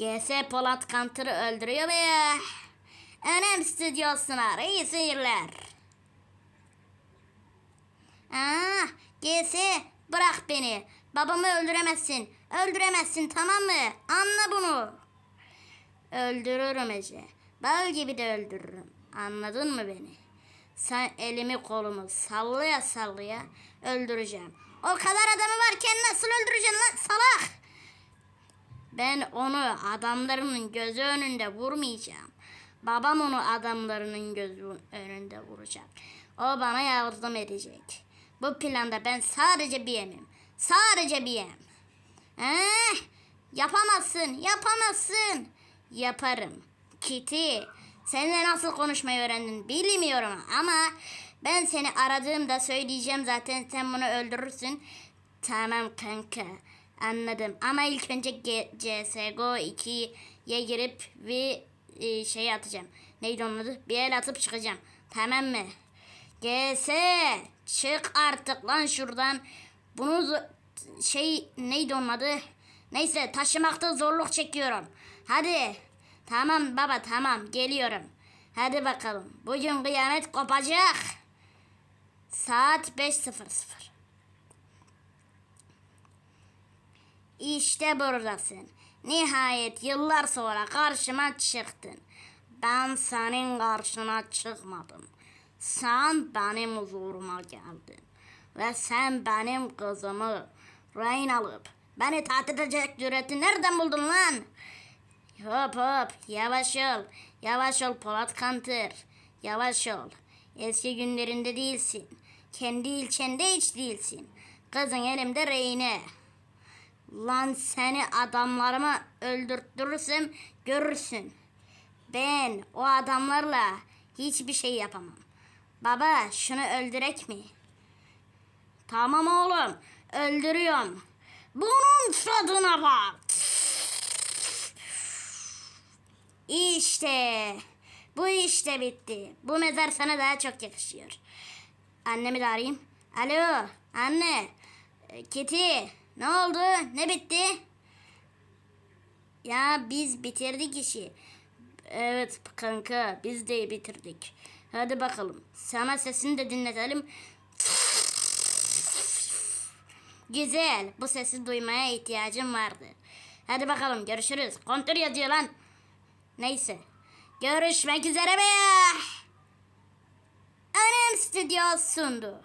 GS Polat Kantır'ı öldürüyor ve Önem stüdyosuna iyi seyirler. Aa, GS bırak beni. Babamı öldüremezsin. Öldüremezsin tamam mı? Anla bunu. Öldürürüm Ece. Bal gibi de öldürürüm. Anladın mı beni? Sen elimi kolumu sallaya sallaya öldüreceğim. O kadar adamı varken nasıl öldüreceksin? Ben onu adamlarının gözü önünde vurmayacağım. Babam onu adamlarının gözü önünde vuracak. O bana yardım edecek. Bu planda ben sadece bir yemim. Sadece bir yem. Eh, yapamazsın, yapamazsın. Yaparım. Kitty, seninle nasıl konuşmayı öğrendin bilmiyorum ama ben seni aradığımda söyleyeceğim zaten sen bunu öldürürsün. Tamam kanka. Anladım. Ama ilk önce CSGO 2'ye girip bir e, şey atacağım. Neydi onun adı? Bir el atıp çıkacağım. Tamam mı? GS çık artık lan şuradan. Bunu şey neydi onun adı? Neyse taşımakta zorluk çekiyorum. Hadi. Tamam baba tamam geliyorum. Hadi bakalım. Bugün kıyamet kopacak. Saat 5.00. İşte buradasın. Nihayet yıllar sonra karşıma çıktın. Ben senin karşına çıkmadım. Sen benim huzuruma geldin. Ve sen benim kızımı rehin alıp beni tahdit edecek cüreti nereden buldun lan? Hop hop yavaş ol. Yavaş ol Polat Kantır. Yavaş ol. Eski günlerinde değilsin. Kendi ilçende hiç değilsin. Kızın elimde reyine. Lan seni adamlarıma öldürtürürsem görürsün. Ben o adamlarla hiçbir şey yapamam. Baba şunu öldürek mi? Tamam oğlum öldürüyorum. Bunun tadına bak. İşte bu işte bitti. Bu mezar sana daha çok yakışıyor. Annemi de arayayım. Alo anne. Kitty ne oldu? Ne bitti? Ya biz bitirdik işi. Evet kanka biz de bitirdik. Hadi bakalım. Sana sesini de dinletelim. Güzel. Bu sesi duymaya ihtiyacım vardı. Hadi bakalım görüşürüz. Kontör yazıyor lan. Neyse. Görüşmek üzere be. Önem Stüdyo.